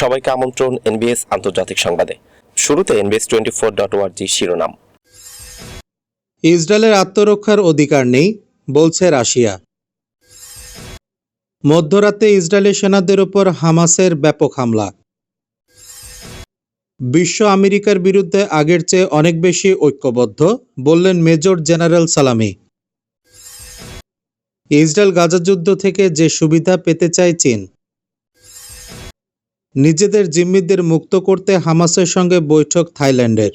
সবাইকে আমন্ত্রণ এনবিএস আন্তর্জাতিক সংবাদে। শুরুতে এনবিএস টোয়েন্টি ফোর ডট ওয়ার্জি শিরোনাম। ইসরায়েলের আত্মরক্ষার অধিকার নেই, বলছে রাশিয়া। মধ্যরাতে ইসরায়েলি সেনাদের ওপর হামাসের ব্যাপক হামলা। বিশ্ব আমেরিকার বিরুদ্ধে আগের চেয়ে অনেক বেশি ঐক্যবদ্ধ, বললেন major general Salami. Israel Gaza যুদ্ধ থেকে যে সুবিধা পেতে চায় চীন। নিজেদের জিম্মিদের মুক্ত করতে হামাসের সঙ্গে বৈঠক থাইল্যান্ডের।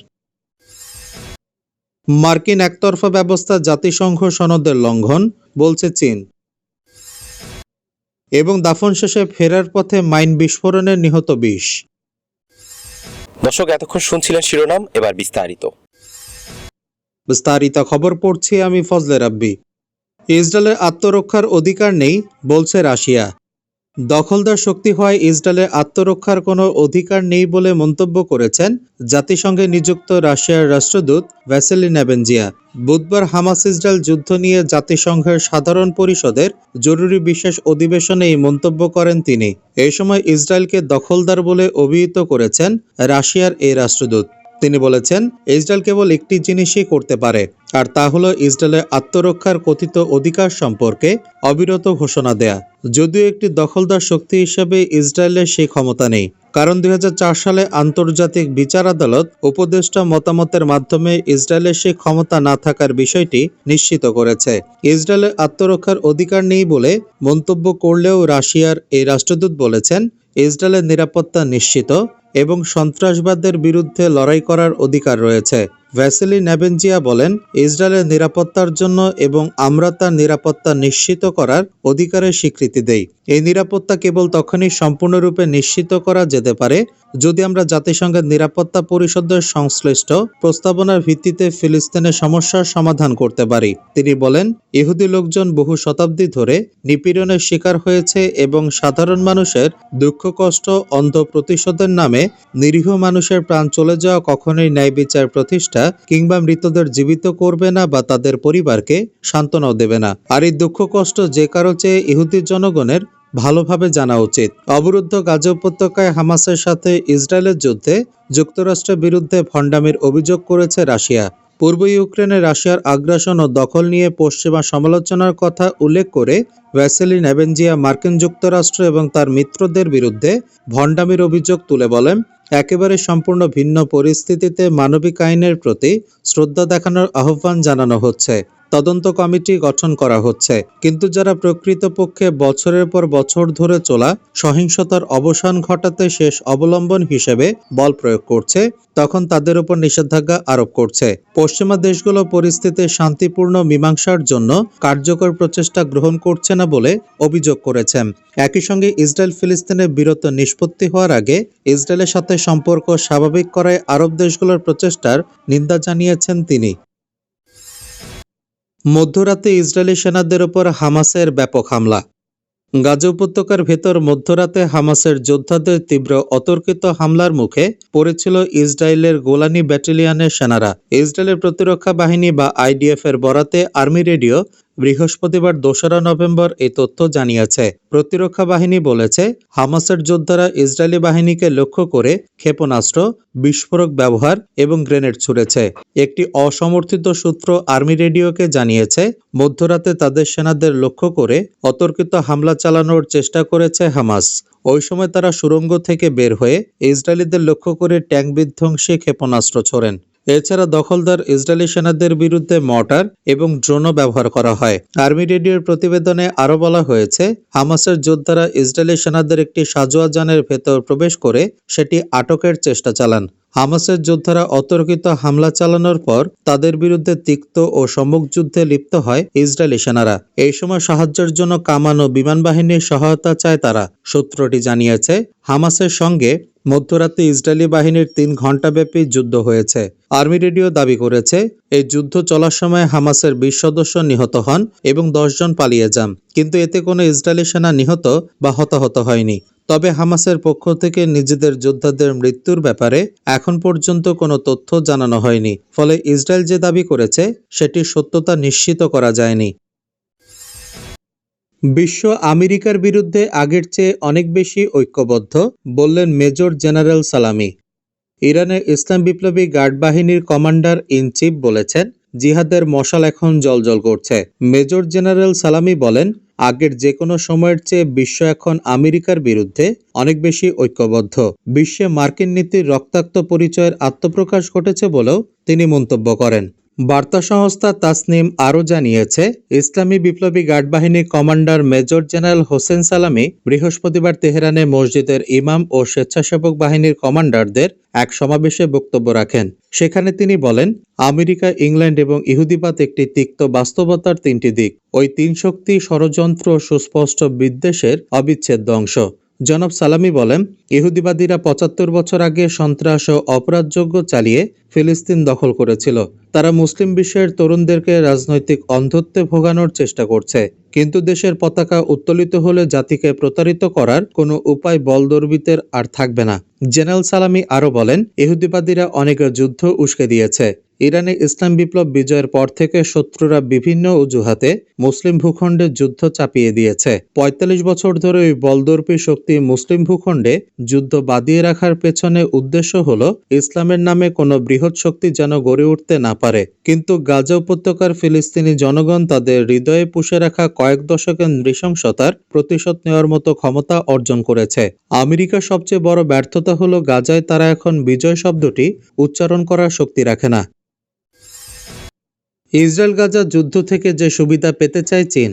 মার্কিন একতরফা ব্যবস্থা জাতিসংঘ সনদের লঙ্ঘন বলছে চীন। এবং দাফন শেষে ফেরার পথে মাইন বিস্ফোরণে নিহত বিশ। দর্শক এতক্ষণ শুনছিলেন শিরোনাম এবার বিস্তারিত। বিস্তারিত খবর পড়ছি আমি ফজলে রাব্বি। ইসরায়েলের আত্মরক্ষার অধিকার নেই বলছে রাশিয়া। দখলদার শক্তি হয় ইসরায়েলের আত্মরক্ষার কোনো অধিকার নেই বলে মন্তব্য করেছেন জাতিসংঘে নিযুক্ত রাশিয়ার রাষ্ট্রদূত ভ্যাসেলি নেবেনজিয়া। বুধবার হামাস ইসরায়েল যুদ্ধ নিয়ে জাতিসংঘের সাধারণ পরিষদের জরুরি বিশেষ অধিবেশনে এই মন্তব্য করেন তিনি। এই সময় ইসরায়েলকে দখলদার বলে অভিহিত করেছেন রাশিয়ার এই রাষ্ট্রদূত। তিনি বলেছেন, ইসরায়েল কেবল একটি জিনিসই করতে পারে, আর তা হলো ইসরায়েলের আত্মরক্ষার কথিত অধিকার সম্পর্কে অবিরত ঘোষণা দেয়া। যদিও একটি দখলদার শক্তি হিসেবে ইসরায়েলের সেই ক্ষমতা নেই। কারণ দুই হাজার চার সালে আন্তর্জাতিক বিচার আদালত উপদেষ্টা মতামতের মাধ্যমে ইসরায়েলের সেই ক্ষমতা না থাকার বিষয়টি নিশ্চিত করেছে। ইসরায়েলের আত্মরক্ষার অধিকার নেই বলে মন্তব্য করলেও রাশিয়ার এই রাষ্ট্রদূত বলেছেন, ইসরায়েলের নিরাপত্তা নিশ্চিত এবং সন্ত্রাসবাদের বিরুদ্ধে লড়াই করার অধিকার রয়েছে। ভ্যাসেলি নেবেনজিয়া বলেন, ইসরায়েলের নিরাপত্তার জন্য এবং আমরা তার নিরাপত্তা নিশ্চিত করার অধিকারের স্বীকৃতি দেই। এই নিরাপত্তা কেবল তখনই সম্পূর্ণরূপে নিশ্চিত করা যেতে পারে যদি আমরা জাতিসংঘের নিরাপত্তা পরিষদের সংশ্লিষ্ট প্রস্তাবনার ভিত্তিতে ফিলিস্তিনের সমস্যার সমাধান করতে পারি। তিনি বলেন, ইহুদি লোকজন বহু শতাব্দী ধরে নিপীড়নের শিকার হয়েছে এবং সাধারণ মানুষের দুঃখ, কষ্ট অন্ধ প্রতিশোধের নামে নিরীহ মানুষের প্রাণ চলে যাওয়া কখনোই ন্যায় বিচার প্রতিষ্ঠা কিংবা মৃতদের জীবিত করবে না বা তাদের পরিবারকে সান্ত্বনাও দেবে না। আর এই দুঃখ কষ্ট যে কারও চেয়ে ইহুদি জনগণের ভালোভাবে জানা উচিত। অবরুদ্ধ গাজা উপত্যকায় হামাসের সাথে ইসরায়েলের যুদ্ধে যুক্তরাষ্ট্রের বিরুদ্ধে ভণ্ডামির অভিযোগ করেছে রাশিয়া। পূর্ব ইউক্রেনে রাশিয়ার আগ্রাসন ও দখল নিয়ে পশ্চিমা সমালোচনার কথা উল্লেখ করে ভ্যাসেলি নেবেনজিয়া মার্কিন যুক্তরাষ্ট্র এবং তার মিত্রদের বিরুদ্ধে ভণ্ডামির অভিযোগ তুলে বলেন একেবারে সম্পূর্ণ ভিন্ন পরিস্থিতিতে মানবিক আইনের প্রতি শ্রদ্ধা দেখানোর আহ্বান জানানো হচ্ছে। তদন্ত কমিটি গঠন করা হচ্ছে। কিন্তু যারা প্রকৃতপক্ষে বছরের পর বছর ধরে চলা সহিংসতার অবসান ঘটাতে শেষ অবলম্বন হিসেবে বল প্রয়োগ করছে, তখন তাদের উপর নিষেধাজ্ঞা আরোপ করছে। পশ্চিমা দেশগুলো পরিস্থিতির শান্তিপূর্ণ মীমাংসার জন্য কার্যকর প্রচেষ্টা গ্রহণ করছে না বলে অভিযোগ করেছেন। একই সঙ্গে ইসরায়েল ফিলিস্তিনের বিরত নিষ্পত্তি হওয়ার আগে ইসরায়েলের সাথে সম্পর্ক স্বাভাবিক করায় আরব দেশগুলোর প্রচেষ্টার নিন্দা জানিয়েছেন তিনি। মধ্যরাতে ইসরায়েলি সেনাদের ওপর হামাসের ব্যাপক হামলা। গাজ উপত্যকার ভেতর মধ্যরাতে হামাসের যোদ্ধাদের তীব্র অতর্কিত হামলার মুখে পড়েছিল ইসরায়েলের গোলানি ব্যাটালিয়নের সেনারা। ইসরায়েলের প্রতিরক্ষা বাহিনী বা আইডিএফ এর বরাতে আর্মি রেডিও বৃহস্পতিবার দোসরা নভেম্বর এই তথ্য জানিয়েছে। প্রতিরক্ষা বাহিনী বলেছে, হামাসের যোদ্ধারা ইসরায়েলি বাহিনীকে লক্ষ্য করে ক্ষেপণাস্ত্র, বিস্ফোরক ব্যবহার এবং গ্রেনেড ছুড়েছে। একটি অসমর্থিত সূত্র আর্মি রেডিওকে জানিয়েছে, মধ্যরাতে তাদের সেনাদের লক্ষ্য করে অতর্কিত হামলা চালানোর চেষ্টা করেছে হামাস। ওই সময় তারা সুড়ঙ্গ থেকে বের হয়ে ইসরায়েলিদের লক্ষ্য করে ট্যাঙ্ক বিধ্বংসী ক্ষেপণাস্ত্র ছোড়েন। এছাড়া দখলদার ইসরায়েলি সেনাদের বিরুদ্ধে মর্টার এবং ড্রোনও ব্যবহার করা হয়। আর্মি রেডিওর প্রতিবেদনে আরও বলা হয়েছে, হামাসের যোদ্ধারা ইসরায়েলি সেনাদের একটি সাজোয়া যানের ভেতর প্রবেশ করে সেটি আটকের চেষ্টা চালান। হামাসের যোদ্ধারা অতর্কিত হামলা চালানোর পর তাদের বিরুদ্ধে তিক্ত ও সম্মুখ যুদ্ধে লিপ্ত হয় ইসরায়েলি সেনারা। এই সময় সাহায্যের জন্য কামান বিমান বাহিনীর সহায়তা চায় তারা, সূত্রটি জানিয়েছে। হামাসের সঙ্গে মধ্যরাতে ইসরায়েলি বাহিনীর তিন ঘণ্টাব্যাপী যুদ্ধ হয়েছে। আর্মি রেডিও দাবি করেছে, এই যুদ্ধ চলার সময় হামাসের বিশ সদস্য নিহত হন এবং দশজন পালিয়ে যান, কিন্তু এতে কোনো ইসরায়েলি সেনা নিহত বা হতাহত হয়নি। তবে হামাসের পক্ষ থেকে নিজেদের যোদ্ধাদের মৃত্যুর ব্যাপারে এখন পর্যন্ত কোনো তথ্য জানানো হয়নি। ফলে ইসরায়েল যে দাবি করেছে সেটির সত্যতা নিশ্চিত করা যায়নি। বিশ্ব আমেরিকার বিরুদ্ধে আগের চেয়ে অনেক বেশি ঐক্যবদ্ধ, বললেন মেজর জেনারেল সালামি। ইরানের ইসলাম বিপ্লবী গার্ড বাহিনীর কমান্ডার ইন চিফ বলেছেন, জিহাদের মশাল এখন জলজল করছে। মেজর জেনারেল সালামি বলেন আগের যে কোনো সময়ের চেয়ে বিশ্ব এখন আমেরিকার বিরুদ্ধে অনেক বেশি ঐক্যবদ্ধ। বিশ্বে মার্কিন নীতির রক্তাক্ত পরিচয়ের আত্মপ্রকাশ ঘটেছে বলেও তিনি মন্তব্য করেন। বার্তা সংস্থা তাসনিম আরও জানিয়েছে, ইসলামী বিপ্লবী গার্ড বাহিনীর কমান্ডার মেজর জেনারেল হোসেন সালামি বৃহস্পতিবার তেহরানে মসজিদের ইমাম ও স্বেচ্ছাসেবক বাহিনীর কমান্ডারদের এক সমাবেশে বক্তব্য রাখেন। সেখানে তিনি বলেন, আমেরিকা, ইংল্যান্ড এবং ইহুদিবাদ একটি তিক্ত বাস্তবতার তিনটি দিক। ওই তিন শক্তি ষড়যন্ত্র সুস্পষ্ট বিদ্বেষের অবিচ্ছেদ্য অংশ। জনাব সালামি বলেন, ইহুদিবাদীরা পঁচাত্তর বছর আগে সন্ত্রাস ও অপরাধযোগ্য চালিয়ে ফিলিস্তিন দখল করেছিল। তারা মুসলিম বিশ্বের তরুণদেরকে রাজনৈতিক অন্ধত্বে ভোগানোর চেষ্টা করছে। কিন্তু দেশের পতাকা উত্তোলিত হলে জাতিকে প্রতারিত করার কোনো উপায় বলদর্বিতের আর থাকবে না। জেনারেল সালামি আরও বলেন, ইহুদিবাদীরা অনেক যুদ্ধ উস্কে দিয়েছে। ইরানে ইসলাম বিপ্লব বিজয়ের পর থেকে শত্রুরা বিভিন্ন অজুহাতে মুসলিম ভূখণ্ডে যুদ্ধ চাপিয়ে দিয়েছে। ৪৫ বছর ধরে ওই বলদর্পী শক্তি মুসলিম ভূখণ্ডে যুদ্ধ বাদিয়ে রাখার পেছনে উদ্দেশ্য হল ইসলামের নামে কোনো বৃহৎ শক্তি যেন গড়ে উঠতে না পারে। কিন্তু গাজা উপত্যকার ফিলিস্তিনি জনগণ তাদের হৃদয়ে পুষে রাখা কয়েক দশকের নৃশংসতার প্রতিশোধ নেওয়ার মতো ক্ষমতা অর্জন করেছে। আমেরিকার সবচেয়ে বড় ব্যর্থতা হলো গাজায় তারা এখন বিজয় শব্দটি উচ্চারণ করার শক্তি রাখে না। ইসরায়েল গাজা যুদ্ধ থেকে যে সুবিধা পেতে চায় চীন।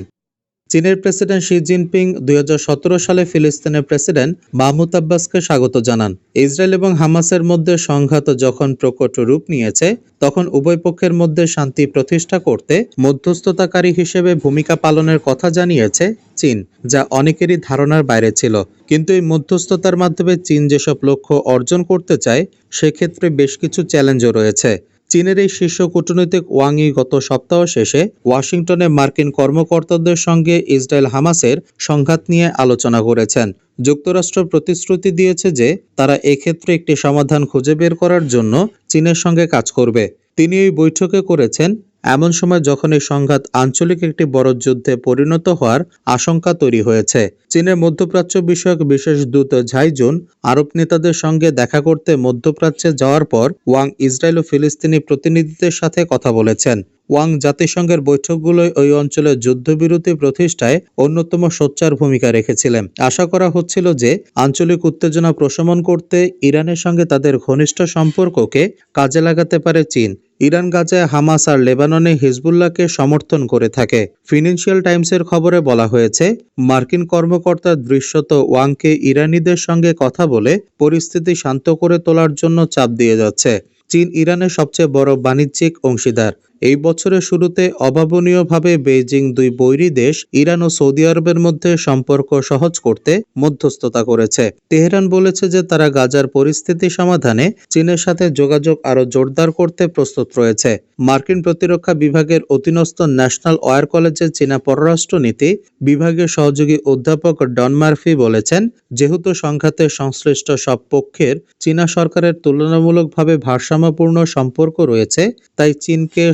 চীনের প্রেসিডেন্ট শি জিনপিং দুই হাজার সতেরো সালে ফিলিস্তিনের প্রেসিডেন্ট মাহমুদ আব্বাসকে স্বাগত জানান। ইসরায়েল এবং হামাসের মধ্যে সংঘাত যখন প্রকট রূপ নিয়েছে, তখন উভয় পক্ষের মধ্যে শান্তি প্রতিষ্ঠা করতে মধ্যস্থতাকারী হিসেবে ভূমিকা পালনের কথা জানিয়েছে চীন, যা অনেকেরই ধারণার বাইরে ছিল। কিন্তু এই মধ্যস্থতার মাধ্যমে চীন যেসব লক্ষ্য অর্জন করতে চায়, সেক্ষেত্রে বেশ কিছু চ্যালেঞ্জও রয়েছে। চীনের এই শীর্ষ কূটনৈতিক ওয়াংই গত সপ্তাহ শেষে ওয়াশিংটনে মার্কিন কর্মকর্তাদের সঙ্গে ইসরায়েল হামাসের সংঘাত নিয়ে আলোচনা করেছেন। যুক্তরাষ্ট্র প্রতিশ্রুতি দিয়েছে যে তারা এক্ষেত্রে একটি সমাধান খুঁজে বের করার জন্য চীনের সঙ্গে কাজ করবে। তিনি এই বৈঠকে করেছেন এমন সময় যখন এই সংঘাত আঞ্চলিক একটি বড় যুদ্ধে পরিণত হওয়ার আশঙ্কা তৈরি হয়েছে, চীনের মধ্যপ্রাচ্য বিষয়ক বিশেষ দূত ঝাইজুন আরব নেতাদের সঙ্গে দেখা করতে মধ্যপ্রাচ্যে যাওয়ার পর ওয়াং ইসরায়েল ও ফিলিস্তিনি প্রতিনিধিদের সাথে কথা বলেছেন। ওয়াং জাতিসংঘের বৈঠকগুলোয় ওই অঞ্চলে যুদ্ধবিরতি প্রতিষ্ঠায় অন্যতম সোচ্চার ভূমিকা রেখেছিলেন। আশা করা হচ্ছিল যে, আঞ্চলিক উত্তেজনা প্রশমন করতে ইরানের সঙ্গে তাদের ঘনিষ্ঠ সম্পর্ককে কাজে লাগাতে পারে চীন। ইরান গাজায় হামাস আর লেবাননে হিজবুল্লাহকে সমর্থন করে থাকে। ফিনান্সিয়াল টাইমসের খবরে বলা হয়েছে, মার্কিন কর্মকর্তা দৃশ্যত ওয়াংকে ইরানিদের সঙ্গে কথা বলে পরিস্থিতি শান্ত করে তোলার জন্য চাপ দিয়ে যাচ্ছে। চীন ইরানের সবচেয়ে বড় বাণিজ্যিক অংশীদার। এই বছরের শুরুতে অভাবনীয়ভাবে বেইজিং দুই বৈরী দেশ ইরান ও সৌদি আরবের মধ্যে সম্পর্ক সহজ করতে মধ্যস্থতা করেছে। তেহরান বলেছে যে তারা গাজার পরিস্থিতি সমাধানে চীনের সাথে যোগাযোগ আরও জোরদার করতে প্রস্তুত রয়েছে। মার্কিন প্রতিরক্ষা বিভাগের অধীনস্থ ন্যাশনাল ওয়ার কলেজের চীনা পররাষ্ট্রনীতি বিভাগের সহযোগী অধ্যাপক ডন মার্ফি বলেছেন, যেহেতু সংঘাতে সংশ্লিষ্ট সব পক্ষের চীনা সরকারের তুলনামূলকভাবে ভারসাম্যপূর্ণ সম্পর্ক রয়েছে, তাই চীনকে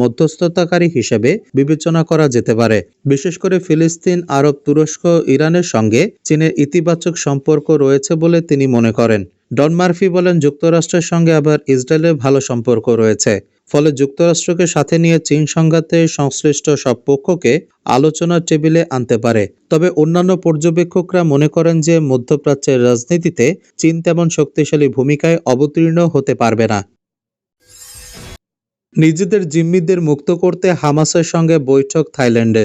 মধ্যস্থতাকারী হিসেবে বিবেচনা করা যেতে পারে। বিশেষ করে ফিলিস্তিন, আরব, তুরস্ক, ইরানের সঙ্গে চীনের ইতিবাচক সম্পর্ক রয়েছে বলে তিনি মনে করেন। ডন মার্ফি বলেন, যুক্তরাষ্ট্রের সঙ্গে আবার ইসরায়েলের ভালো সম্পর্ক রয়েছে। ফলে যুক্তরাষ্ট্রকে সাথে নিয়ে চীন সংঘাতে সংশ্লিষ্ট সব পক্ষকে আলোচনার টেবিলে আনতে পারে। তবে অন্যান্য পর্যবেক্ষকরা মনে করেন যে, মধ্যপ্রাচ্যের রাজনীতিতে চীন তেমন শক্তিশালী ভূমিকায় অবতীর্ণ হতে পারবে না। নিজেদের জিম্মিদের মুক্ত করতে হামাসের সঙ্গে বৈঠক থাইল্যান্ডে।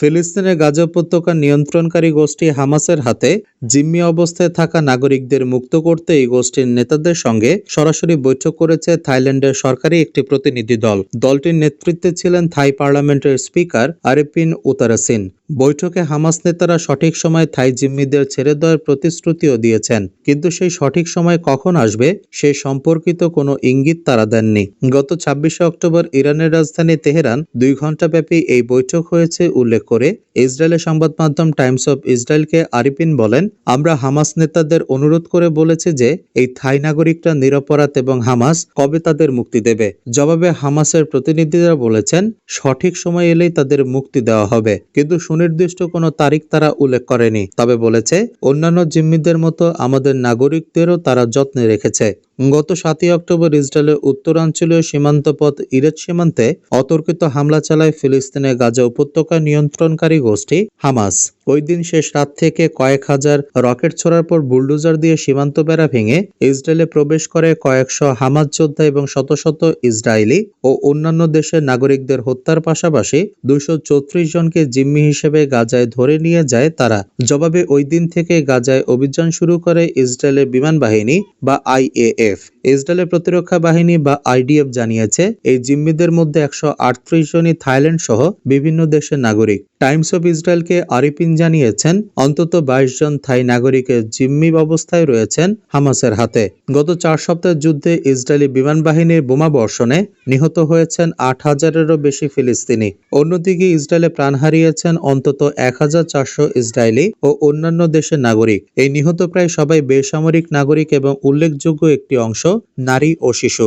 ফিলিস্তিনের গাজা উপত্যকা নিয়ন্ত্রণকারী গোষ্ঠী হামাসের হাতে জিম্মি অবস্থায় থাকা নাগরিকদের মুক্ত করতে এই গোষ্ঠীর নেতাদের সঙ্গে সরাসরি বৈঠক করেছে থাইল্যান্ডের সরকারি একটি প্রতিনিধি দল। দলটির নেতৃত্বে ছিলেন থাই পার্লামেন্টের স্পিকার আরেপিন উতারাসিন। বৈঠকে হামাস নেতারা সঠিক সময় থাই জিম্মিদের ছেড়ে দেওয়ার প্রতিশ্রুতিও দিয়েছেন। কিন্তু সেই সঠিক সময় কখন আসবে সেই সম্পর্কিত কোনো ইঙ্গিত তারা দেননি। গত ছাব্বিশে অক্টোবর ইরানের রাজধানী তেহরান দুই ঘণ্টাব্যাপী এই বৈঠক হয়েছে, উল্লেখ করে ইসরায়েলের সংবাদ মাধ্যম টাইমস অফ ইসরায়েলকে আরিপিন বলেন আমরা হামাস নেতাদের অনুরোধ করে বলেছে যে, এই থাই নাগরিকরা নিরপরাধ এবং হামাস কবে তাদের মুক্তি দেবে? জবাবে হামাসের প্রতিনিধিরা বলেছেন, সঠিক সময় এলেই তাদের মুক্তি দেওয়া হবে। কিন্তু সুনির্দিষ্ট কোনো তারিখ তারা উল্লেখ করেনি। তবে বলেছে, অন্যান্য জিম্মিদের মতো আমাদের নাগরিকদেরও তারা যত্নে রেখেছে। গত সাতই অক্টোবর ইসরায়েলের উত্তরাঞ্চলীয় সীমান্ত পথ ইরেজ সীমান্তে অতর্কিত হামলা চালায় ফিলিস্তিনের গাজা উপত্যকা নিয়ন্ত্রণকারী গোষ্ঠী হামাস। ওই দিন শেষ রাত থেকে কয়েক হাজার রকেট ছোড়ার পর বুলডোজার দিয়ে সীমান্ত বেড়া ভেঙে ইসরায়েলে প্রবেশ করে কয়েকশো হামাস যোদ্ধা এবং শত শত ইসরায়েলি ও অন্যান্য দেশের নাগরিকদের হত্যার পাশাপাশি দুইশো চৌত্রিশ জনকে জিম্মি হিসেবে গাজায় ধরে নিয়ে যায় তারা। জবাবে ওই দিন থেকে গাজায় অভিযান শুরু করে ইসরায়েলের বিমান বাহিনী বা আইএএফ। ইসরায়েলের প্রতিরক্ষা বাহিনী বা আইডিএফ জানিয়েছে, এই জিম্মিদের মধ্যে একশো আটত্রিশ জনই থাইল্যান্ড সহ বিভিন্ন দেশের নাগরিক। টাইমস অফ ইসরায়েলকে আরিফিন জানিয়েছেন, অন্তত বাইশ জন থাই নাগরিকের জিম্মি অবস্থায় রয়েছেন হামাসের হাতে। গত চার সপ্তাহের যুদ্ধে ইসরায়েলি বিমান বাহিনীর বোমা বর্ষণে নিহত হয়েছেন আট হাজারেরও বেশি ফিলিস্তিনি। অন্যদিকে ইসরায়েলে প্রাণ হারিয়েছেন অন্তত এক হাজার চারশো ইসরায়েলি ও অন্যান্য দেশের নাগরিক। এই নিহত প্রায় সবাই বেসামরিক নাগরিক এবং উল্লেখযোগ্য একটি অংশ নারী ও শিশু।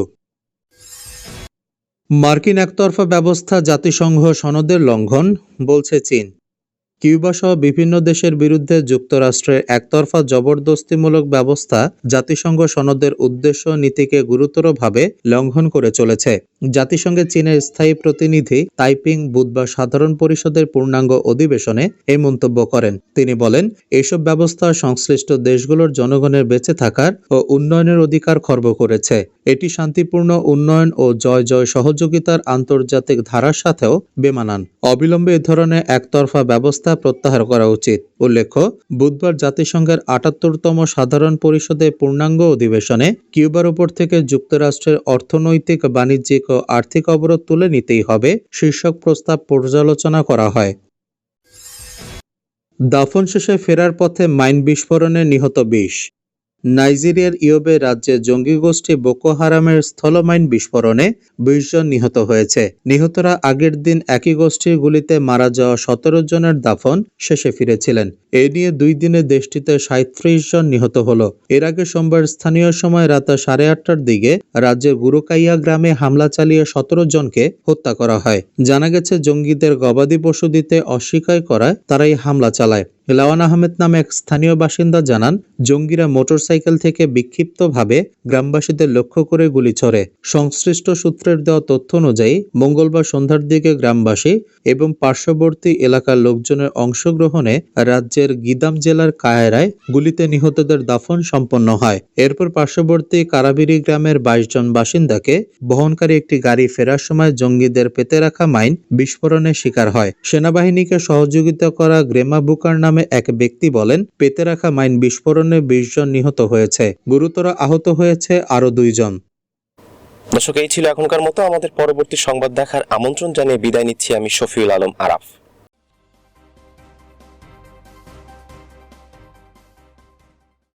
মার্কিন একতরফা ব্যবস্থা জাতিসংঘ সনদের লঙ্ঘন, বলছে চীন। কিউবা সহ বিভিন্ন দেশের বিরুদ্ধে যুক্তরাষ্ট্রের একতরফা জবরদস্তিমূলক ব্যবস্থা জাতিসংঘ সনদের উদ্দেশ্য নীতিকে গুরুতরভাবে লঙ্ঘন করে চলেছে। জাতিসংঘের চীনের স্থায়ী প্রতিনিধি তাইপিং বুধবার সাধারণ পরিষদের পূর্ণাঙ্গ অধিবেশনে এই মন্তব্য করেন। তিনি বলেন এইসব ব্যবস্থা সংশ্লিষ্ট দেশগুলোর জনগণের বেঁচে থাকার ও উন্নয়নের অধিকার খর্ব করেছে। এটি শান্তিপূর্ণ উন্নয়ন ও জয় জয় সহযোগিতার আন্তর্জাতিক ধারার সাথেও বেমানান। অবিলম্বে এ ধরনের একতরফা ব্যবস্থা প্রত্যাহার করা উচিত। উল্লেখ্য, বুধবার জাতিসংঘের আটাত্তরতম সাধারণ পরিষদের পূর্ণাঙ্গ অধিবেশনে কিউবার উপর থেকে যুক্তরাষ্ট্রের অর্থনৈতিক বাণিজ্যিক আর্থিক অবরোধ তুলে নিতেই হবে, শীর্ষক প্রস্তাব পর্যালোচনা করা হয়। দাফন শেষে ফেরার পথে মাইন বিস্ফোরণে নিহত বিশ। নাইজেরিয়ার ইয়োবে রাজ্যে জঙ্গি গোষ্ঠী বোকো হারামের স্থলমাইন বিস্ফোরণে বিশ জন নিহত হয়েছে। নিহতরা আগের দিন একই গোষ্ঠীর গুলিতে মারা যাওয়া সতেরো জনের দাফন শেষে ফিরেছিলেন। এ নিয়ে দুই দিনে দেশটিতে সাঁত্রিশ জন নিহত হল। এর আগে সোমবার স্থানীয় সময় রাত সাড়ে আটটার দিকে রাজ্যের গুরুকাইয়া গ্রামে হামলা চালিয়ে সতেরো জনকে হত্যা করা হয়। জানা গেছে, জঙ্গিদের গবাদি পশু দিতে অস্বীকার করায় তারাই হামলা চালায়। লাওয়ান আহমেদ নামে এক স্থানীয় বাসিন্দা জানান, জঙ্গিরা মোটরসাইকেল থেকে বিক্ষিপ্তভাবে গ্রামবাসীদের লক্ষ্য করে গুলি ছড়ে। সংশ্লিষ্ট সূত্রের দেওয়া তথ্য অনুযায়ী, মঙ্গলবার সন্ধ্যার দিকে গ্রামবাসী এবং পার্শ্ববর্তী এলাকার লোকজনের অংশগ্রহণে রাজ্যের গিদাম জেলার কায়রায় গুলিতে নিহতদের দাফন সম্পন্ন হয়। এরপর পার্শ্ববর্তী কারাবিরি গ্রামের বাইশ জন বাসিন্দাকে বহনকারী একটি গাড়ি ফেরার সময় জঙ্গিদের পেতে রাখা মাইন বিস্ফোরণের শিকার হয়। সেনাবাহিনীকে সহযোগিতা করা গ্রেমা বুকার নামে এক ব্যক্তি বলেন, পেতে রাখা মাইন বিস্ফোরণে বিশ জন নিহত হয়েছে, গুরুতর আহত হয়েছে আরও দুইজন দর্শক, এই ছিল এখনকার মতো। আমাদের পরবর্তী সংবাদ দেখার আমন্ত্রণ জানিয়ে বিদায় নিচ্ছি আমি শফিউল আলম আরাফ।